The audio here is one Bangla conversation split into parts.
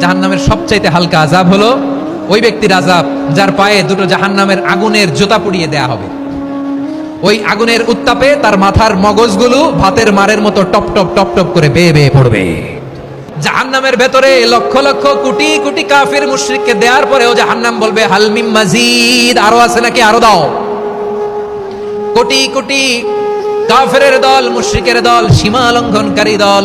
জাহান্নামের সবচাইতে হালকা আজাব হলো ওই ব্যক্তির আজাব যার পায়ে দুটো জাহান্নামের আগুনের জোতা পুড়িয়ে দেয়া হবে। ওই আগুনের উত্তাপে তার মাথার মগজগুলো ভাতের মারের মতো টপ টপ টপ টপ করে বেয়ে বেয়ে পড়বে। জাহান্নামের ভেতরে লক্ষ লক্ষ কোটি কোটি কাফির মুশরিককে দেওয়ার পরেও জাহান্নাম বলবে হালমিম মাজিদ। আরও আছে নাকি? আরও দাও। কোটি কোটি কাফেরের দল, মুশরিকের দল, সীমা লঙ্ঘনকারী দল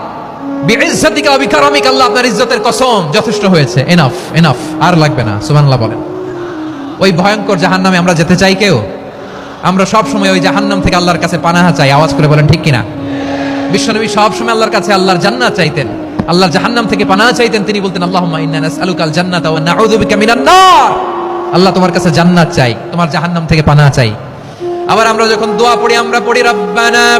আল্লাহ আমরা যেতে চাই কেউ? আমরা ওই থেকে আল্লাহর কাছে পানাহা চাই। আওয়াজ করে বলেন, ঠিক কিনা? বিশ্বনবী আল্লাহর কাছে আল্লাহর জান্নাত চাইতেন। আল্লাহর জাহান্নাম থেকে পানাহা চাইতেন। তিনি বলতেন, আল্লাহুম্মা আল্লাহ তোমার কাছে জান্নাত চাই, তোমার জাহান্নাম থেকে পানাহা চাই। আবার আমরা যখন দোয়া পড়ি, আমরা পড়ি, রব্বানা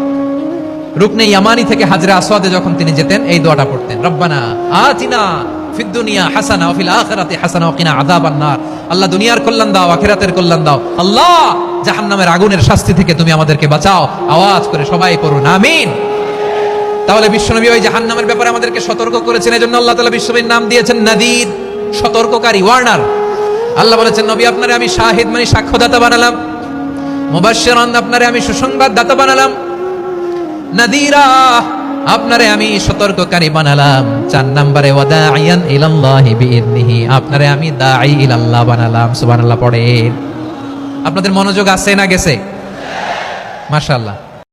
রুকনে ইয়ামানি থেকে হাজরা আসওয়াদে যখন তিনি যেতেন, এই দোয়াটা পড়তেন, রব্বানা আতিনা ফিদ দুনিয়া হাসানা ওয়া ফিল আখিরাতি হাসানা ওয়া কিনা আযাবান নার। আল্লাহ দুনিয়ার কল্যাণ দাও, আখিরাতের কল্যাণ দাও। আল্লাহ, জাহান্নামের আগুনের শাস্তি থেকে তুমি আমাদেরকে বাঁচাও। আওয়াজ করে সবাই পড়ুন, আমিন। তাহলে বিশ্বনবী ওই জাহান্নামের ব্যাপারে আমাদেরকে সতর্ক করেছেন, এজন্য আল্লাহ তাআলা বিশ্বনবীর নাম দিয়েছেন নাদির সতর্ককারী, ওয়ার্নার। আল্লাহ বলেছেন, নবী, আপনারে আমি শাহিদ মানে সাক্ষ্যদাতা বানালাম। মুবাশশিরান, আপনারে আমি সুসংবাদ দাতা বানালাম। নাদিরা, আপনারে আমি সতর্ককারী বানালাম। চার নম্বরে ওয়াদাইয়ান ইলাল্লাহি বিইذনিহি আপনারে আমি দাঈ ইলাল্লাহ বানালাম। সুবহানাল্লাহ পড়ে আপনাদের মনোযোগ আছে না গেছে? মাশাআল্লাহ।